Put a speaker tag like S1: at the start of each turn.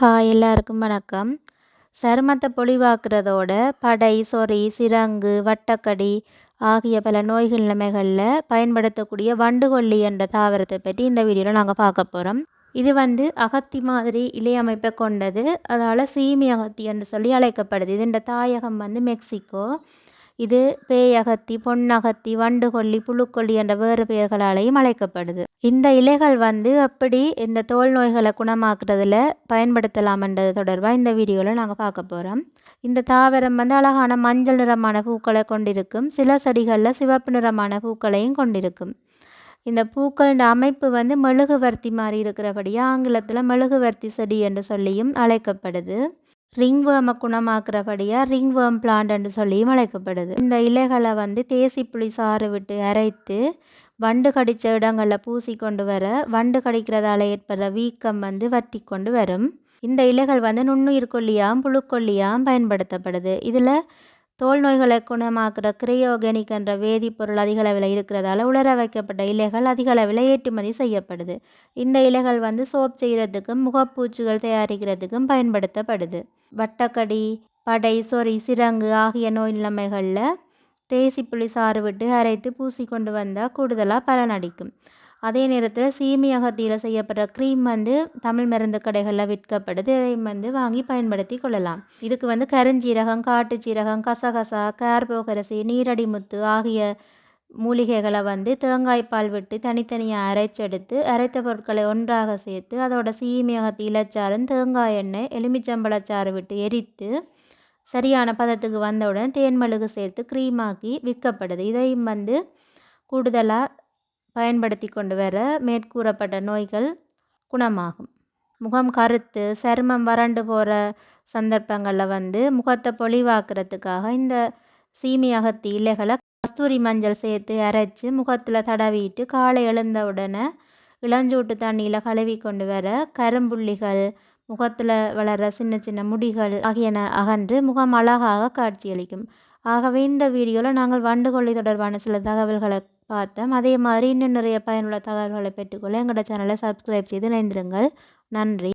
S1: Hi எல்லாருக்கும் வணக்கம். சருமத்தை பொழிவாக்குறதோட படை சொறி சிரங்கு வட்டக்கடி ஆகிய பல நோய்கள் நிலைமைகளில் பயன்படுத்தக்கூடிய வண்டுகொல்லி என்ற தாவரத்தை பற்றி இந்த வீடியோவில் நாங்கள் பார்க்க போகிறோம் இது வந்து அகத்தி மாதிரி இலையமைப்பை கொண்டது. அதால் சீமி அகத்தி என்று சொல்லி அழைக்கப்படுது. இதன் தாயகம் வந்து மெக்சிகோ. இது பேயகத்தி பொன்னகத்தி வண்டுகொல்லி புழுக்கொல்லி என்ற வேறு பெயர்களாலேயும் அழைக்கப்படுது. இந்த இலைகள் வந்து எப்படி இந்த தோல் நோய்களை குணமாக்குறதுல பயன்படுத்தலாம்ன்றது தொடர்பாக இந்த வீடியோவில் நாங்கள் பார்க்க போகிறோம் இந்த தாவரம் வந்து அழகான மஞ்சள் நிறமான பூக்களை கொண்டிருக்கும். சில செடிகளில் சிவப்பு நிறமான பூக்களையும் கொண்டிருக்கும். இந்த பூக்களின் அமைப்பு வந்து மெழுகுவர்த்தி மாதிரி இருக்கிறபடியாக ஆங்கிலத்தில் மெழுகுவர்த்தி செடி என்று சொல்லியும் அழைக்கப்படுது. ரிங் வேர்மை குணமாக்குறபடியாக ரிங் வேர்ம் பிளான்ட்னு சொல்லியும் அழைக்கப்படுது. இந்த இலைகளை வந்து தேசி புளி சாறு விட்டு அரைத்து வண்டு கடித்த இடங்களில் பூசி கொண்டு வர வண்டு கடிக்கிறதால ஏற்படுற வீக்கம் வந்து வற்றி கொண்டு வரும். இந்த இலைகள் வந்து நுண்ணுயிர் கொல்லியாகவும் புழுக்கொல்லியாகவும் பயன்படுத்தப்படுது. இதில் தோல் நோய்களை குணமாக்குற கிரையோகெனிக் என்ற வேதிப்பொருள் அதிக அளவில் இருக்கிறதால உலர வைக்கப்பட்ட இலைகள் அதிக அளவில் ஏற்றுமதி செய்யப்படுது. இந்த இலைகள் வந்து சோப் செய்கிறதுக்கும் முகப்பூச்சிகள் தயாரிக்கிறதுக்கும் பயன்படுத்தப்படுது. வட்டக்கடி படை சொறி சிரங்கு ஆகிய நோய் நிலைமைகளில் தேசிப்புளி சாறு விட்டு அரைத்து பூசி கொண்டு வந்தால் கூடுதலாக பலனடிக்கும் அதே நேரத்தில் சீமி அகத்தியில் செய்யப்படுற க்ரீம் வந்து தமிழ் மருந்து கடைகளில் விற்கப்படுது. இதையும் வந்து வாங்கி பயன்படுத்தி கொள்ளலாம். இதுக்கு வந்து கருஞ்சீரகம் காட்டு சீரகம் கசகசா கேர்போகரசி நீரடி முத்து ஆகிய மூலிகைகளை வந்து தேங்காய் பால் விட்டு தனித்தனியாக அரைச்செடுத்து அரைத்த பொருட்களை ஒன்றாக சேர்த்து அதோட சீமி அகத்தி இலச்சாரும் தேங்காய் எண்ணெய் எலுமிச்சம்பழச்சாறு விட்டு எரித்து சரியான பதத்துக்கு வந்தவுடன் தேன் மிளகு சேர்த்து க்ரீமாக்கி விற்கப்படுது. இதையும் வந்து கூடுதலாக பயன்படுத்தி கொண்டு வர மேற்கூறப்பட்ட நோய்கள் குணமாகும். முகம் கருத்து சருமம் வறண்டு போகிற சந்தர்ப்பங்களில் வந்து முகத்தை பொலிவாக்குறதுக்காக இந்த சீமி அகத்தி இலைகளை கஸ்தூரி மஞ்சள் சேர்த்து அரைச்சி முகத்தில் தடவிட்டு காலை எழுந்த உடனே இளஞ்சூட்டு தண்ணியில் கழுவி கொண்டு வர கரும்புள்ளிகள் முகத்தில் வளர சின்ன சின்ன முடிகள் ஆகியன அகன்று முகம் அழகாக காட்சியளிக்கும். ஆகவே இந்த வீடியோவில் நாங்கள் வண்டுகொல்லி தொடர்பான சில தகவல்களை பார்த்தோம். அதே மாதிரி இன்னும் நிறைய பயனுள்ள தகவல்களை பெற்றுக்கொள்ள எங்களோட சேனலை சப்ஸ்கிரைப் செய்து இணைந்திருங்கள். நன்றி.